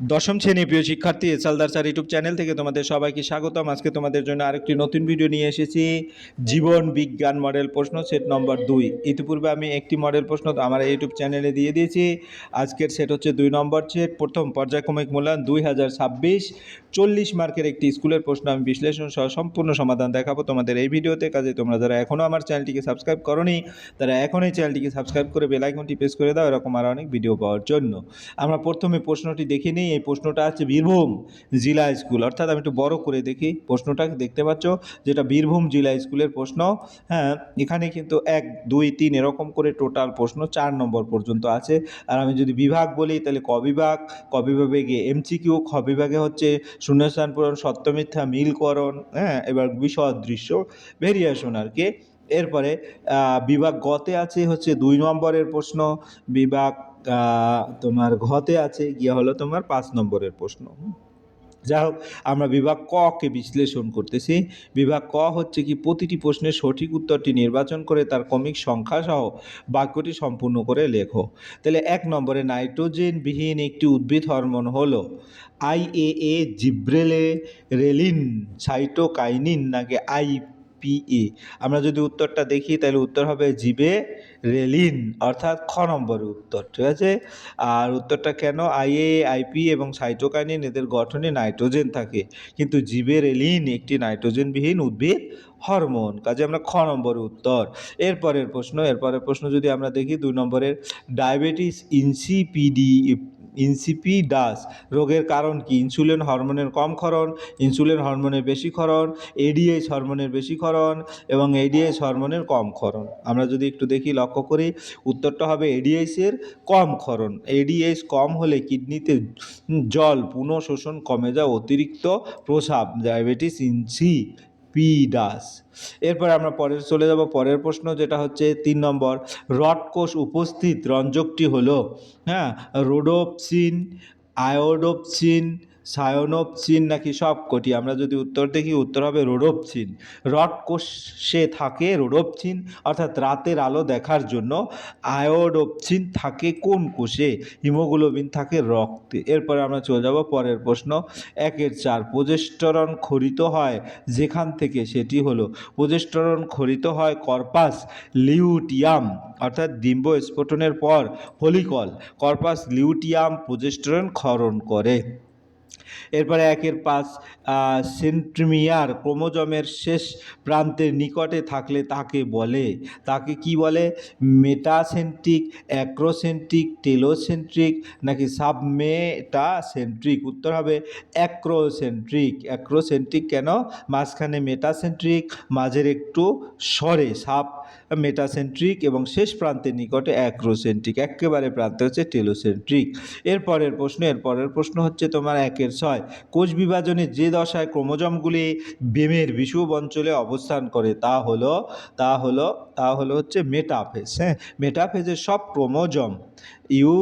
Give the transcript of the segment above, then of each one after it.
দশম শ্রেণি প্রিয় শিক্ষার্থী, এসালদার স্যার ইউটিউব চ্যানেল থেকে তোমাদের সবাইকে স্বাগতম। আজকে তোমাদের জন্য আরেকটি নতুন ভিডিও নিয়ে এসেছি। জীবন বিজ্ঞান মডেল প্রশ্ন সেট নম্বর দুই। ইতিপূর্বে আমি একটি মডেল প্রশ্ন আমার ইউটিউব চ্যানেলে দিয়ে দিয়েছি। আজকের সেট হচ্ছে দুই নম্বর সেট প্রথম পর্যায়ক্রমিক মূল্যায়ন দুই হাজার ছাব্বিশ। চল্লিশ মার্কের একটি স্কুলের প্রশ্ন আমি বিশ্লেষণ সহ সম্পূর্ণ সমাধান দেখাবো তোমাদের এই ভিডিওতে কাজে তোমরা যারা এখনও আমার চ্যানেলটিকে সাবস্ক্রাইব করনি, তারা এখনই চ্যানেলটিকে সাবস্ক্রাইব করে বেল আইকনটি প্রেস করে দাও। এরকম আরও অনেক ভিডিও পাওয়ার জন্য। আমরা প্রথমে প্রশ্নটি দেখে নিই। এই প্রশ্নটা আছে বীরভূম জেলা স্কুল। অর্থাৎ আমি একটু বড় করে দেখি প্রশ্নটা, দেখতে পাচ্ছ? যেটা বীরভূম জেলা স্কুলের প্রশ্ন হ্যাঁ এখানে কিন্তু এক, দুই, তিন এরকম করে টোটাল প্রশ্ন, চার নম্বর পর্যন্ত আছে। আর আমি যদি বিভাগ বলি, তাহলে ক বিভাগ ক বিভাগে এমসিকিউ খ বিভাগে হচ্ছে শূন্যস্থান পূরণ সত্য মিথ্যা মিলকরণ হ্যাঁ এবার বিশদ দৃশ্য ভেরিয়েশন আর কি। এরপরে বিভাগ গতে আছে হচ্ছে দুই নম্বরের প্রশ্ন, বিভাগ তোমার ঘতে আছে, গিয়া হলো তোমার পাঁচ নম্বরের প্রশ্ন। যাই হোক আমরা বিভাগ ক কে বিশ্লেষণ করতেছি। বিভাগ ক হচ্ছে কি, প্রতিটি প্রশ্নের সঠিক উত্তরটি নির্বাচন করে তার ক্রমিক সংখ্যা সহ বাক্যটি সম্পূর্ণ করে লেখো। তাহলে এক নম্বরে, নাইট্রোজেনবিহীন একটি উদ্ভিদ হরমোন হলো আইএএ জিব্রেলে রেলিন সাইটোকাইনিন নাকি আই আইপিএ আমরা যদি উত্তরটা দেখি, তাহলে উত্তর হবে জিবে রেলিন অর্থাৎ খ নম্বরের উত্তর, ঠিক আছে? আর উত্তরটা কেন? আইএ, আইপি এবং সাইটোকাইনিন এদের গঠনে নাইট্রোজেন থাকে। কিন্তু জীবের রেলিন একটি নাইট্রোজেনবিহীন উদ্ভিদ হরমোন, কাজে আমরা খ নম্বরের উত্তর। এরপরের প্রশ্ন এরপরের প্রশ্ন যদি আমরা দেখি, দুই নম্বরের, ডায়াবেটিস ইনসিপিডি, ইনসিপিডাস, রোগের কারণ কি? ইনসুলিন হরমোনের কম ক্ষরণ, ইনসুলিন হরমোনের বেশি ক্ষরণ এডিএইচ হরমোনের বেশি ক্ষরণ এবং এডিএইচ হরমোনের কম ক্ষরণ। আমরা যদি একটু দেখি, লক্ষ্য করি, উত্তরটা হবে এডিএইচের কম ক্ষরণ। এডিএইচ কম হলে কিডনিতে জল পুনঃ শোষণ কমে যায় অতিরিক্ত প্রসাব, ডায়াবেটিস ইনসি পিডাস এরপর আমরা পরে চলে যাব পরের প্রশ্ন, যেটা হচ্ছে তিন নম্বর। রড কোষ উপস্থিত রঞ্জকটি হলো হ্যাঁ রোডোপসিন, আয়োডোপসিন সায়োনোপসিন নাকি সব কটি? আমরা যদি উত্তর দেখি, উত্তর হবে রোডোপসিন রড কোষে থাকে রোডোপসিন অর্থাৎ রাতের আলো দেখার জন্য আয়োডোপসিন থাকে কোন কোষে? হিমোগ্লোবিন থাকে রক্তে। এরপরে আমরা চলে যাব পরের প্রশ্ন। একের চার, প্রজেস্টরন খরিত হয় যেখান থেকে? সেটি হলো, প্রজেস্টরন খরিত হয় কর্পাস লিউটিয়াম, অর্থাৎ ডিম্ব স্ফোটনের পর, ফলিকল। কর্পাস লিউটিয়াম প্রজেস্টরন ক্ষরণ করে। এরপরে একের পাঁচ সেন্ট্রিমিয়ার ক্রোমোজমের শেষ প্রান্তের নিকটে থাকলে তাকে বলে। তাকে কি বলে? মেটাসেন্ট্রিক, অ্যাক্রোসেন্ট্রিক, টেলোসেন্ট্রিক নাকি সাবমেটাসেন্ট্রিক? উত্তর হবে অ্যাক্রোসেন্ট্রিক। অ্যাক্রোসেন্ট্রিক কেন? মাঝখানে মেটাসেন্ট্রিক, মাঝের একটু সরে, সাব মেটাসেন্ট্রিক এবং শেষ প্রান্তের নিকটে অ্যাক্রোসেন্ট্রিক একেবারে প্রান্তে হচ্ছে টেলোসেন্ট্রিক এরপরের প্রশ্ন এরপরের প্রশ্ন হচ্ছে তোমার একের ছয়। কোষ বিভাজনে যে দশায় ক্রোমোজমগুলি বেমের বিষুব অঞ্চলে অবস্থান করে তা হলো তা হলো তা হলো হচ্ছে মেটাফেজ হ্যাঁ? মেটাফেজের সব ক্রোমোজম, ইউ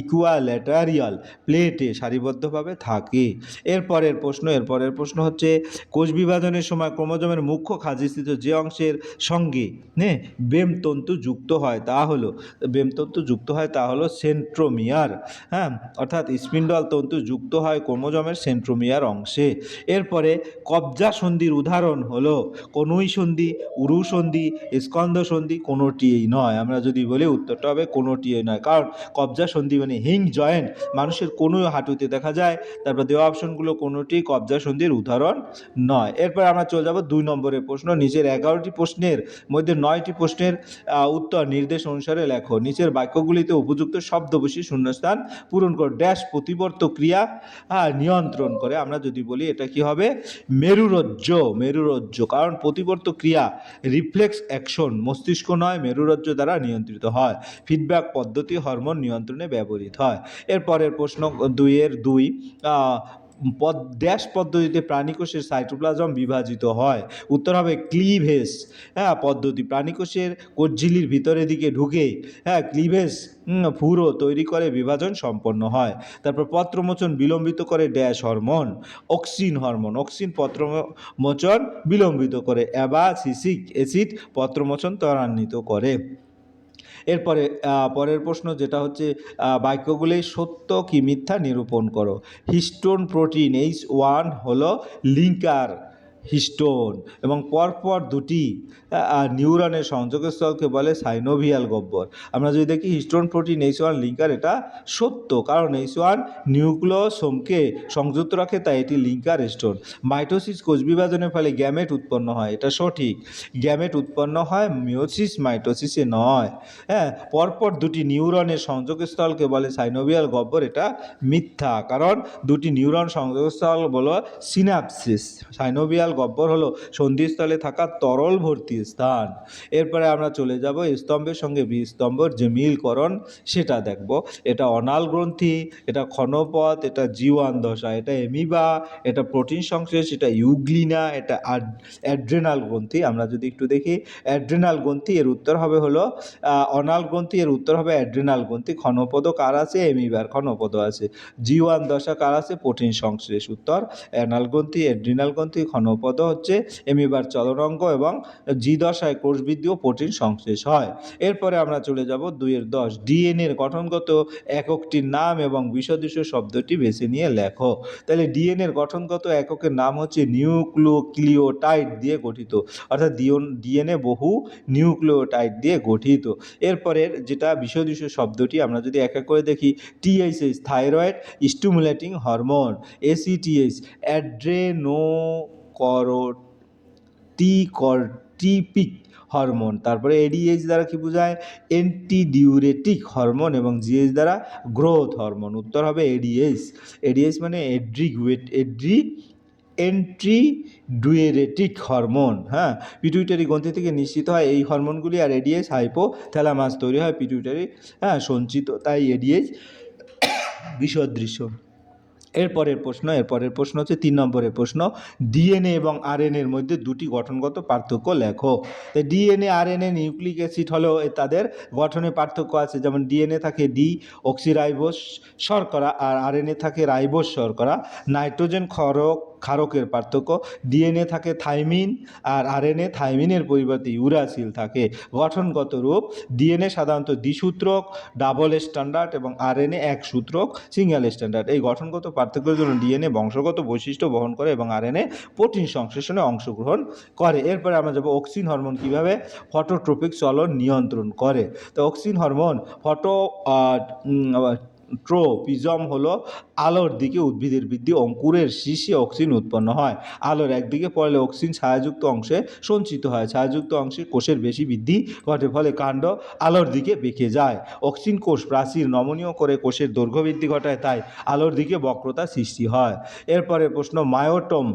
ইকুয়ালেটারিয়াল প্লেটে সারিবদ্ধভাবে থাকে। এরপরের প্রশ্ন এরপরের প্রশ্ন হচ্ছে, কোষ বিভাজনের সময় ক্রোমোজোমের মুখ্য খাজিস্থিত যে অংশের সঙ্গে হ্যাঁ বেমতন্তু যুক্ত হয় তা হলো, বেমতন্তু যুক্ত হয় তা হলো সেন্ট্রোমিয়ার হ্যাঁ? অর্থাৎ স্পিন্ডল তন্তু যুক্ত হয় ক্রোমোজোমের সেন্ট্রোমিয়ার অংশে। এরপরে কবজা সন্ধির উদাহরণ হলো, কনুই সন্ধি, উরু সন্ধি স্কন্দ সন্ধি, কোনোটিই নয়। আমরা যদি বলি উত্তরটা হবে কোনোটিই নয়, কারণ কবজা সন্ধি মানে হিং জয়েন্ট মানুষের কোনো হাঁটুতে দেখা যায়। তারপর দেওয়া অপশনগুলো কোনোটি কবজা সন্ধির উদাহরণ নয়। এরপর আমরা চলে যাব দুই নম্বরের প্রশ্ন নিচের এগারোটি প্রশ্নের মধ্যে নয়টি প্রশ্নের উত্তর নির্দেশ অনুসারে লেখো। নিচের বাক্যগুলিতে উপযুক্ত শব্দবশী শূন্যস্থান পূরণ করো ড্যাশ প্রতিবর্ত ক্রিয়া হ্যাঁ, নিয়ন্ত্রণ করে। আমরা যদি বলি এটা কি হবে? মেরুরজ্জ মেরুরজ্জ কারণ প্রতিবর্ত ক্রিয়া রিফ্লেক্স অ্যাকশন মস্তিষ্ক নয় মেরুরজ্জ দ্বারা নিয়ন্ত্রিত হয়। ফিডব্যাক পদ্ধতি হরমোন নিয়ন্ত্রণে ব্যবহৃত হয়। এরপরের প্রশ্ন দুইয়ের দুই ড্যাশ পদ্ধতিতে প্রাণীকোষের সাইটোপ্লাজম বিভাজিত হয়। উত্তর হবে ক্লিভেজ। হ্যাঁ পদ্ধতি প্রাণীকোষের কোষঝিলির ভিতরের দিকে ঢুকে হ্যাঁ ক্লিভেস ফুরো তৈরি করে বিভাজন সম্পন্ন হয়। তারপর পত্রমোচন বিলম্বিত করে dash hormone, auxin hormone, auxin পত্রমোচন বিলম্বিত করে অ্যাবাসিসিক অ্যাসিড পত্রমোচন ত্বরান্বিত করে। এরপরে পরের প্রশ্ন যেটা হচ্ছে বাক্যগুলি সত্য কি মিথ্যা নিরূপণ করো। হিস্টোন প্রোটিন এইচ ওয়ান হলো লিঙ্কার হিস্টোন এবং পরপর দুটি নিউরনের সংযোগস্থলকে বলে সাইনোভিয়াল গব্বর। আমরা যদি দেখি histone protein, H one linker, এটা সত্য, কারণ এইচ ওয়ান নিউক্লিওসোমকে সংযুক্ত রাখে, তাই এটি লিঙ্কার স্টোন মাইটোসিস কোষ বিভাজনের ফলে গ্যামেট উৎপন্ন হয়, এটা সঠিক। গ্যামেট উৎপন্ন হয় মিওসিস মাইটোসিসে নয়। হ্যাঁ পরপর দুটি নিউরনের সংযোগস্থলকে বলে সাইনোভিয়াল গব্বর, এটা মিথ্যা, কারণ দুটি নিউরন সংযোগস্থল বলো সিনাপসিস সাইনোভিয়াল গব্বর হলো সন্ধিস্থলে থাকা তরল ভর্তি স্থান। এরপরে আমরা চলে যাব স্তম্ভের সঙ্গে বিস্তম্ভর যে মিলকরণ, সেটা দেখব। এটা অনাল গ্রন্থি, এটা ক্ষণপথ, এটা জীবান দশা এটা এমিবা এটা প্রোটিন সংশ্লেষ, এটা ইউগ্লিনা, এটা অ্যাড্রেনাল গ্রন্থি। আমরা যদি একটু দেখি, অ্যাড্রেনাল গ্রন্থি, এর উত্তর হবে হলো অনাল গ্রন্থি, এর উত্তর হবে অ্যাড্রেনাল গ্রন্থি। ক্ষণপদ কার আছে? এমিবার ক্ষণপদ আছে। জীবান দশা কার আছে? প্রোটিন সংশ্লেষ, উত্তর। অ্যানাল গ্রন্থি, অ্যাড্রিনাল গ্রন্থি, ক্ষণপদ হচ্ছে এমিবার চলনাঙ্গ এবং জি দশায় কোষবৃদ্ধি ও প্রোটিন সংশ্লেষ হয়। এরপরে আমরা চলে যাব দুইয়ের দশ। ডিএনএর গঠনগত এককটির নাম এবং বিশদৃশ্য শব্দটি বেছে নিয়ে লেখো। তাহলে ডিএনএর গঠনগত এককের নাম হচ্ছে নিউক্লিওক্লিওটাইড দিয়ে গঠিত। অর্থাৎ ডিএনএ বহু নিউক্লিওটাইড দিয়ে গঠিত। এরপরের যেটা বিশদৃশ্য শব্দটি আমরা যদি এক এক করে দেখি THS thyroid stimulating hormone ACTH adrenocorticotropic hormone. তারপরে এডিএইচ দ্বারা কি বোঝায়? অ্যান্টিডিউরেটিক হরমোন এবং জিএইচ দ্বারা গ্রোথ হরমোন। উত্তর হবে এডিএইচ এডিএইচ মানে এড্রিগুয়েট এড্রি এন্ট্রি ডুয়েরেটিক হরমোন হ্যাঁ? পিটুইটারি গ্রন্থি থেকে নিশ্চিত হয় এই হরমোনগুলি আর এডিএস হাইপো থ্যালামাস তৈরি হয় পিটুইটারি হ্যাঁ? সঞ্চিত, তাই এডিএস বিসদৃশ্য এরপরের প্রশ্ন এরপরের প্রশ্ন হচ্ছে তিন নম্বরের প্রশ্ন। ডিএনএ এবং আরএনএর মধ্যে দুটি গঠনগত পার্থক্য লেখো। তো ডিএনএ, আরএনএ নিউক্লিক অ্যাসিড হলেও তাদের গঠনে পার্থক্য আছে। যেমন ডিএনএ থাকে ডি, অক্সিরাইবোস শর্করা, আর আরএনএ থাকে রাইবোস শর্করা। নাইট্রোজেন, ক্ষরক ক্ষারকের পার্থক্য। ডিএনএ থাকে থাইমিন আর আরএনএ থাইমিনের পরিবর্তে ইউরাসিল থাকে। গঠনগত রূপ, ডিএনএ সাধারণত দ্বিসূত্রক ডাবল স্ট্যান্ডার্ড এবং আরএনএ এক সূত্রক, সিঙ্গেল স্ট্যান্ডার্ড। এই গঠনগত পার্থক্যের জন্য ডিএনএ বংশগত বৈশিষ্ট্য বহন করে এবং আরএনএ প্রোটিন সংশ্লেষণে অংশগ্রহণ করে। এরপরে আমরা যাব অক্সিন হরমোন কীভাবে ফটোট্রপিক চলন নিয়ন্ত্রণ করে। তো অক্সিন হরমোন ফটো ট্রোপিজম হলো আলোর দিকে উদ্ভিদের বৃদ্ধি, অঙ্কুরের শীর্ষে অক্সিন উৎপন্ন হয়। আলোর একদিকে পড়লে অক্সিন ছায়াযুক্ত অংশে সঞ্চিত হয়। ছায়াযুক্ত অংশে কোষের বেশি বৃদ্ধি ঘটে, ফলে কাণ্ড আলোর দিকে বেঁকে যায়। অক্সিন কোষ প্রাচীর নমনীয় করে কোষের দৈর্ঘ্য বৃদ্ধি ঘটায়, তাই আলোর দিকে বক্রতা সৃষ্টি হয়। এরপরে প্রশ্ন, মায়োটম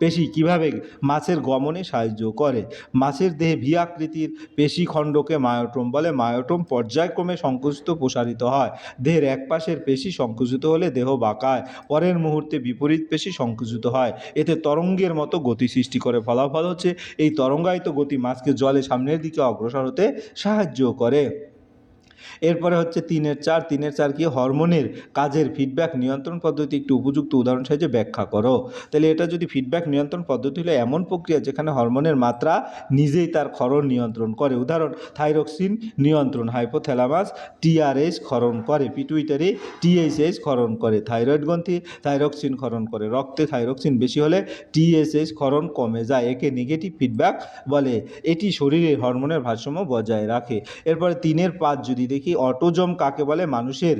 পেশি কীভাবে মাছের গমনে সাহায্য করে? মাছের দেহে ভি আকৃতির পেশি খণ্ডকে মায়োটম বলে। মায়োটম পর্যায়ক্রমে সংকুচিত, প্রসারিত হয়। দেহের এক পাশের পেশি সংকুচিত হলে দেহ বাঁকায়। পরের মুহূর্তে বিপরীত পেশি সংকুচিত হয়। এতে তরঙ্গের মতো গতি সৃষ্টি করে। ফলাফল হচ্ছে, এই তরঙ্গায়িত গতি মাছকে জলে সামনের দিকে অগ্রসর হতে সাহায্য করে। এরপরে হচ্ছে তিনের চার তিনের চার কি হরমোনের কাজের ফিডব্যাক নিয়ন্ত্রণ পদ্ধতি একটি উপযুক্ত উদাহরণ সাহায্যে ব্যাখ্যা করো। তাহলে এটা যদি ফিডব্যাক নিয়ন্ত্রণ পদ্ধতি হলো এমন প্রক্রিয়া যেখানে হরমোনের মাত্রা নিজেই তার ক্ষরণ নিয়ন্ত্রণ করে। উদাহরণ থাইরক্সিন নিয়ন্ত্রণ হাইপোথ্যালামাস টিআরএস ক্ষরণ করে পিটুইটারি টিএসএস ক্ষরণ করে থাইরয়েড গ্রন্থি থাইরক্সিন ক্ষরণ করে, রক্তে থাইরক্সিন বেশি হলে টিএসএস ক্ষরণ কমে যায়। একে নেগেটিভ ফিডব্যাক বলে। এটি শরীরের হরমোনের ভারসাম্য বজায় রাখে। এরপরে তিনের পাঁচ যদি দেখি অটোজম কাকে বলে? মানুষের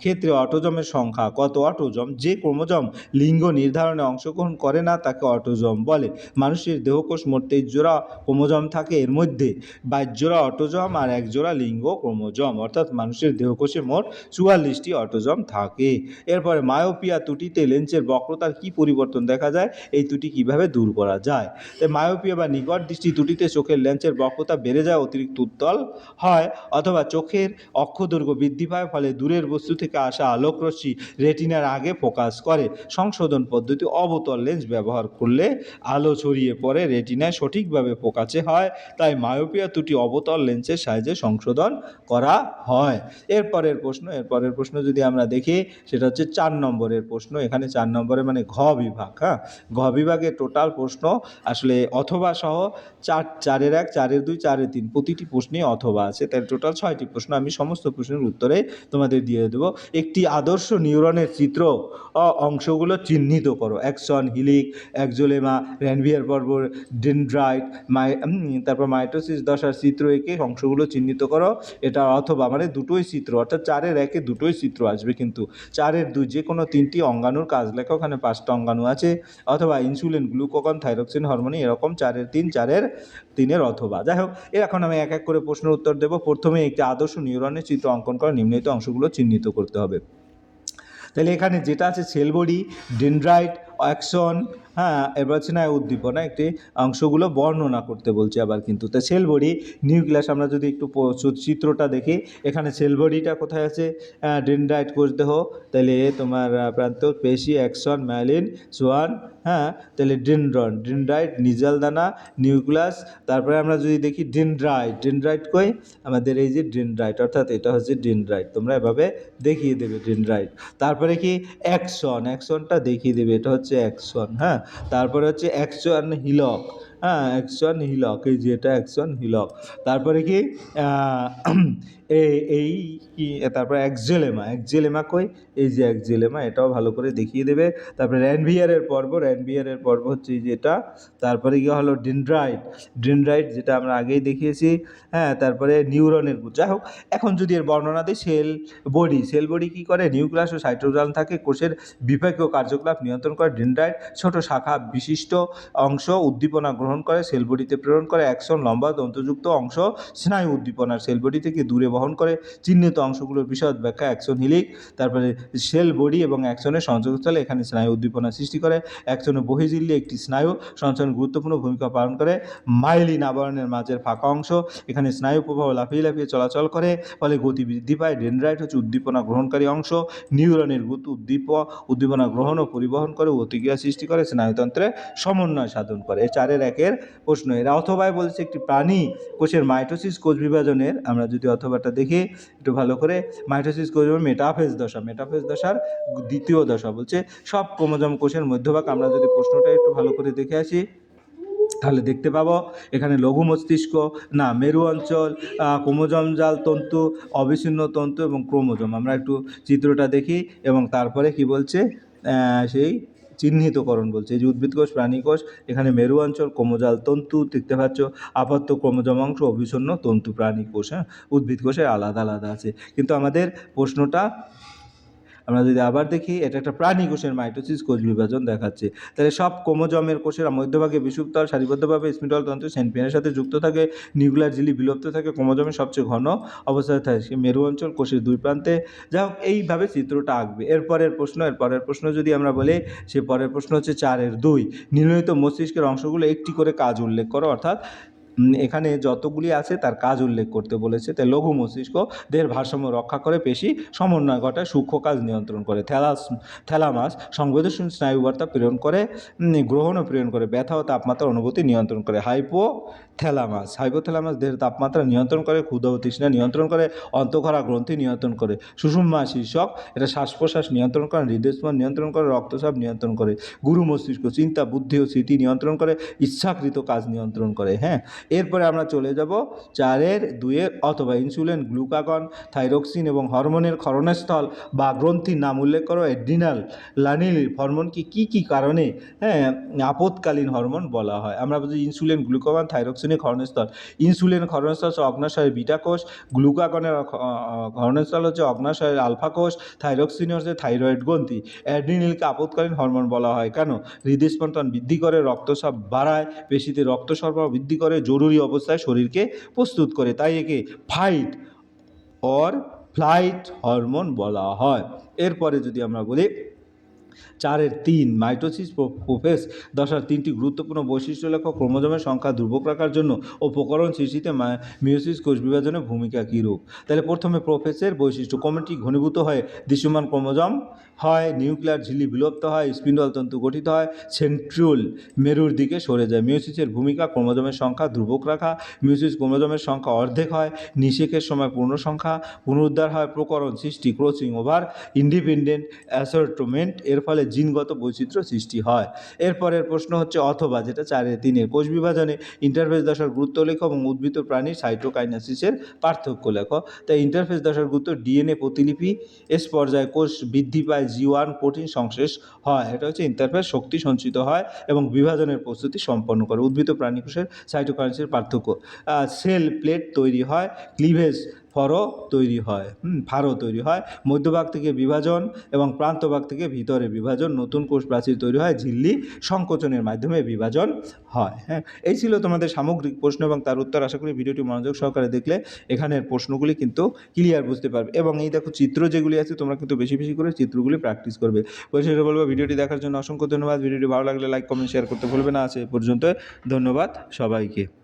ক্ষেত্রে অটোজমের সংখ্যা কত? অটোজম যে ক্রোমোজম লিঙ্গ নির্ধারণে অংশগ্রহণ করে না, তাকে অটোজম বলে। মানুষের দেহকোষ মোট তেইশ জোড়া ক্রোমোজম থাকে। এর মধ্যে বাইশ জোড়া অটোজম আর এক জোড়া লিঙ্গ ক্রোমোজম। অর্থাৎ মানুষের দেহকোষে মোট চুয়াল্লিশটি অটোজম থাকে। এরপরে মায়োপিয়া ত্রুটিতে লেন্সের বক্রতার কি পরিবর্তন দেখা যায়? এই ত্রুটি কীভাবে দূর করা যায়? তাই মায়োপিয়া বা নিকট দৃষ্টি ত্রুটিতে চোখের লেন্সের বক্রতা বেড়ে যায়, অতিরিক্ত উত্তল হয়। অথবা চোখের অক্ষদৈর্ঘ্য বৃদ্ধি পায়, ফলে দূরের বস্তু থেকে আসা আলোকরশ্মি রেটিনার আগে ফোকাস করে। সংশোধন পদ্ধতি অবতল লেন্স ব্যবহার করলে আলো ছড়িয়ে পড়ে, রেটিনায় সঠিকভাবে ফোকাসে হয়, তাই মায়োপিয়া ত্রুটি অবতল লেন্সের সাহায্যে সংশোধন করা হয়। এরপরের প্রশ্ন এরপরের প্রশ্ন যদি আমরা দেখি, সেটা হচ্ছে চার নম্বরের প্রশ্ন। এখানে চার নম্বরে মানে ঘ বিভাগ হ্যাঁ? ঘ বিভাগের টোটাল প্রশ্ন, আসলে অথবা সহ চার, চারের এক, চারের দুই, চারের তিন, প্রতিটি প্রশ্নে অথবা আছে। তাই টোটাল ছয়টি প্রশ্ন, আমি সমস্ত প্রশ্নের উত্তরে তোমাদের দিয়ে দেবো। একটি আদর্শ নিউরনের চিত্র অংশগুলো চিহ্নিত করো। অ্যাকশন, হিলিক একজোলেমা র্যানভিয়ার পর্ব ডেনড্রাইট, মাই তারপর মাইটোসিস, দশার চিত্র এঁকে অংশগুলো চিহ্নিত করো। এটা অথবা মানে দুটোই চিত্র, অর্থাৎ চারের একে দুটোই চিত্র আসবে কিন্তু। চারের দুই, যে কোনো তিনটি অঙ্গাণুর কাজ লেখা, ওখানে পাঁচটা অঙ্গাণু আছে। অথবা ইনসুলিন, গ্লুকোকন, থাইরক্সিন, হরমোনি, এরকম চারের তিন, চারের তিনের অথবা। যাই হোক এখন আমি এক এক করে প্রশ্নের উত্তর দেবো। প্রথমে একটি আদর্শ নিউরনের চিত্র অঙ্কন করা নিম্নলিখিত অংশগুলো চিহ্নিত করতে হবে। তাহলে এখানে যেটা আছে সেলবডি, ডেনড্রাইট অ্যাকশন হ্যাঁ এবার হচ্ছে না উদ্দীপনা একটি অংশগুলো বর্ণনা করতে বলছে আবার কিন্তু। তা সেল বডি নিউক্লিয়াস আমরা যদি একটু চিত্রটা দেখি, এখানে সেল বডিটা কোথায় আছে? ডেনড্রাইট কোষ দেহ তাহলে তোমার প্রান্ত, পেশি, অ্যাকশন, ম্যালিন, সোয়ান হ্যাঁ তাহলে ডেনড্রন, ডেনড্রাইট নিজাল দানা নিউক্লিয়াস তারপরে আমরা যদি দেখি ডেনড্রাইট ডেনড্রাইট কই? আমাদের এই যে ডেনড্রাইট, অর্থাৎ এটা হচ্ছে ডেনড্রাইট, তোমরা এভাবে দেখিয়ে দেবে ডেনড্রাইট। তারপরে কি? অ্যাকশন, অ্যাকশনটা দেখিয়ে দেবে, এটা হচ্ছে অ্যাকশন হ্যাঁ? তারপরে হচ্ছে অ্যাকশন হিলক হ্যাঁ? অ্যাকশন হিলক এই যেটা অ্যাকশন হিলক তারপরে কি? এই কি তারপর একজেলেমা একজেলেমা কই? এই যে একজেলেমা, এটাও ভালো করে দেখিয়ে দেবে। তারপরে র্যানভিয়ারের পর্ব র্যানভিয়ারের পর্ব হচ্ছে যেটা। তারপরে কি হলো? ডেনড্রাইট। ডেনড্রাইট যেটা আমরা আগেই দেখিয়েছি। হ্যাঁ তারপরে নিউরনের। যাই হোক, এখন যদি এর বর্ণনা দিই, সেল বডি। সেল বডি কী করে? নিউক্লিয়াস ও সাইটোপ্লাজম থাকে, কোষের বিপাকীয় কার্যকলাপ নিয়ন্ত্রণ করে। ডেনড্রাইট ছোট শাখা বিশিষ্ট অংশ উদ্দীপনা গ্রহণ করে, সেল বডিতে প্রেরণ করে। অ্যাকশন লম্বা দন্তযুক্ত অংশ, স্নায়ু উদ্দীপনার সেল বডি থেকে দূরে বহন করে চিহ্নিত অংশগুলোর বিশদ ব্যাখ্যা অ্যাকশন হিলিক তারপরে সেল বডি এবং অ্যাকশনের সংযোগস্থলে এখানে স্নায়ু উদ্দীপনা সৃষ্টি করে অ্যাকশনের বহিজিল্লি একটি স্নায়ু সঞ্চালন গুরুত্বপূর্ণ ভূমিকা পালন করে, মাইলিন আবরণের মাঝের ফাঁকা অংশ, এখানে স্নায়ু প্রবাহ লাফিয়ে লাফিয়ে চলাচল করে, ফলে গতি বৃদ্ধি পায়, ডেনড্রাইট হচ্ছে উদ্দীপনা গ্রহণকারী অংশ, নিউরনের গুরুত্ব উদ্দীপ, উদ্দীপনা গ্রহণ ও পরিবহন করে অতিক্রিয়া সৃষ্টি করে স্নায়ুতন্ত্রে সমন্বয় সাধন করে। চারের একের প্রশ্ন, এরা অথবায় বলছে একটি প্রাণী কোষের মাইটোসিস কোষ বিভাজনের, আমরা যদি অথবাটা দেখি একটু ভালো করে মাইটোসিস কোষ মেটাফেজ দশা। মেটাফেজ দশার দ্বিতীয় দশা বলছে সব ক্রোমোজোম কোষের মধ্যভাগ। আমরা যদি প্রশ্নটা একটু ভালো করে দেখে আসি তাহলে দেখতে পাবো এখানে লঘু মস্তিষ্ক না মেরু অঞ্চল আহ, জাল তন্তু অবিচ্ছিন্ন তন্তু এবং ক্রোমোজম। আমরা একটু চিত্রটা দেখি এবং তারপরে কি বলছে সেই চিহ্নিতকরণ বলছে। এই যে উদ্ভিদ কোষ, প্রাণী কোষ, এখানে মেরু অঞ্চল কোমজাল তন্তু, দেখতে পাচ্ছ? আপাত্ত ক্রমজমাংশ অংশ তন্তু, প্রাণী কোষ হ্যাঁ? উদ্ভিদ কোষে আলাদা আলাদা আছে। কিন্তু আমাদের প্রশ্নটা আমরা যদি আবার দেখি, এটা একটা প্রাণী কোষের মাইটোসিস কোষ বিভাজন দেখাচ্ছে। তাহলে সব কোমোজমের কোষের মধ্যভাগে বিষুপ্ত আর সারিবদ্ধভাবে স্মিটল তন্ত্র সেন্টপিনের সাথে যুক্ত থাকে, নিউক্লিয়ার ঝিলি বিলুপ্ত থাকে, ক্রোমোজমের সবচেয়ে ঘন অবস্থায় থাকে সে মেরু অঞ্চল কোষের দুই প্রান্তে। যা হোক, এইভাবে চিত্রটা আঁকবে। এরপরের প্রশ্ন এরপরের প্রশ্ন যদি আমরা বলি, সে পরের প্রশ্ন হচ্ছে চারের দুই। নির্ণীত মস্তিষ্কের অংশগুলো একটি করে কাজ উল্লেখ করো, অর্থাৎ এখানে যতগুলি আছে তার কাজ উল্লেখ করতে বলেছে। তাই লঘু মস্তিষ্ক দেহের ভারসাম্য রক্ষা করে পেশি সমন্বয় ঘটায়, সূক্ষ্ম কাজ নিয়ন্ত্রণ করে। থ্যালাস থ্যালামাস সংবেদনশীল স্নায়ু বার্তা প্রেরণ করে গ্রহণ ও প্রেরণ করে। ব্যথা ও তাপমাত্রার অনুভূতি নিয়ন্ত্রণ করে। হাইপো থ্যালামাস হাইপোথ্যালামাস দেহের তাপমাত্রা নিয়ন্ত্রণ করে, ক্ষুধা ও তৃষ্ণা নিয়ন্ত্রণ করে অন্তঃক্ষরা গ্রন্থি নিয়ন্ত্রণ করে। সুষুম্মা শীর্ষক, এটা শ্বাস প্রশ্বাস নিয়ন্ত্রণ করে হৃদয়স্পন্দন নিয়ন্ত্রণ করে, রক্তচাপ নিয়ন্ত্রণ করে। গুরু মস্তিষ্ক, চিন্তা, বুদ্ধি ও স্মৃতি নিয়ন্ত্রণ করে, ইচ্ছাকৃত কাজ নিয়ন্ত্রণ করে। হ্যাঁ? এরপরে আমরা চলে যাব চারের দুয়ের অথবা ইনসুলিন, গ্লুকাগন, থাইরক্সিন এবং হরমোনের ক্ষরণস্থল বা গ্রন্থির নাম উল্লেখ করো এড্রিনাল লানিল হরমোনকে কি কি কারণে হ্যাঁ আপদকালীন হরমোন বলা হয়। আমরা বলছি ইনসুলিন, গ্লুকাগন, থাইরক্সিনের ক্ষরণস্থল। ইনসুলিন ক্ষরণস্থল হচ্ছে অগ্নাশয়ের বিটা কোষ, গ্লুকাগনের ক্ষরণস্থল হচ্ছে অগ্নাশয়ের আলফা কোষ থাইরক্সিন হচ্ছে থাইরয়েড গ্রন্থি। অ্যাড্রিনালকে আপদকালীন হরমোন বলা হয় কেন? হৃদস্পন্দন বৃদ্ধি করে, রক্তচাপ বাড়ায়, পেশিতে রক্ত সরবরাহ বৃদ্ধি করে জরুরি অবস্থায় শরীরকে প্রস্তুত করে, তাই একে ফাইট অর ফ্লাইট হরমোন বলা হয়। এরপরে যদি আমরা বলি চারের তিন মাইটোসিস প্রোফেস, দশার তিনটি গুরুত্বপূর্ণ বৈশিষ্ট্য লেখ ক্রোমোজোমের সংখ্যা ধ্রুবক রাখার জন্য উপকরণ সৃষ্টিতে মা- মিওসিস কোষ বিভাজনের ভূমিকা কী রূপ? তাহলে প্রথমে প্রোফেসের বৈশিষ্ট্য কোমলটি ঘনীভূত হয়ে দৃশ্যমান ক্রোমোজোম, হয় নিউক্লিয়ার ঝিলি বিলুপ্ত হয়, স্পিন্ডল তন্তু গঠিত হয়, সেন্ট্রিওল মেরুর দিকে সরে যায়। মিউসিসের ভূমিকা, ক্রোমোজোমের সংখ্যা ধ্রুবক রাখা মিউসিস ক্রোমোজোমের সংখ্যা অর্ধেক হয়, নিষেকের সময় পূর্ণ সংখ্যা, পুনরুদ্ধার হয়, প্রকরণ সৃষ্টি, ক্রোচিং ওভার, ইন্ডিপেন্ডেন্ট অ্যাসর্টমেন্ট এর ফলে জিনগত বৈচিত্র্য সৃষ্টি হয়। এরপরের প্রশ্ন হচ্ছে, অথবা যেটা চারের তিনের কোষ বিভাজনে ইন্টারফেস দশার গুরুত্ব লেখো এবং উদ্ভিদ প্রাণীর সাইটোকাইনাসিসের পার্থক্য লেখো তাই ইন্টারফেস দশার গুরুত্ব ডিএনএ প্রতিলিপি, এস পর্যায়ে কোষ বৃদ্ধি পায় জি ওয়ান প্রোটিন সংশ্লেষ হয়, এটা হচ্ছে ইন্টারফেস শক্তি সঞ্চিত হয় এবং বিভাজনের প্রস্তুতি সম্পন্ন করে। উদ্ভিদ প্রাণী কোষের সাইটোকাইনাসিসের পার্থক্য। সেল প্লেট তৈরি হয় ক্লিভেজ ফরও তৈরি হয় হুম, ফারও তৈরি হয়। মধ্যভাগ থেকে বিভাজন এবং প্রান্তভাগ থেকে ভিতরে বিভাজন নতুন কোষ প্রাচীর তৈরি হয় ঝিল্লি সংকোচনের মাধ্যমে বিভাজন হয় হ্যাঁ। এই ছিল তোমাদের সামগ্রিক প্রশ্ন এবং তার উত্তর আশা করি ভিডিওটি মনোযোগ সহকারে দেখলে এখানের প্রশ্নগুলি কিন্তু ক্লিয়ার বুঝতে পারবে। এবং এই দেখো চিত্র যেগুলি আছে তোমরা কিন্তু বেশি বেশি করে চিত্রগুলি প্র্যাকটিস করবে। পরিশেষে বলব ভিডিওটি দেখার জন্য অসংখ্য ধন্যবাদ। ভিডিওটি ভালো লাগলে লাইক কমেন্ট শেয়ার করতে ভুলবে না। আছে পর্যন্ত ধন্যবাদ সবাইকে।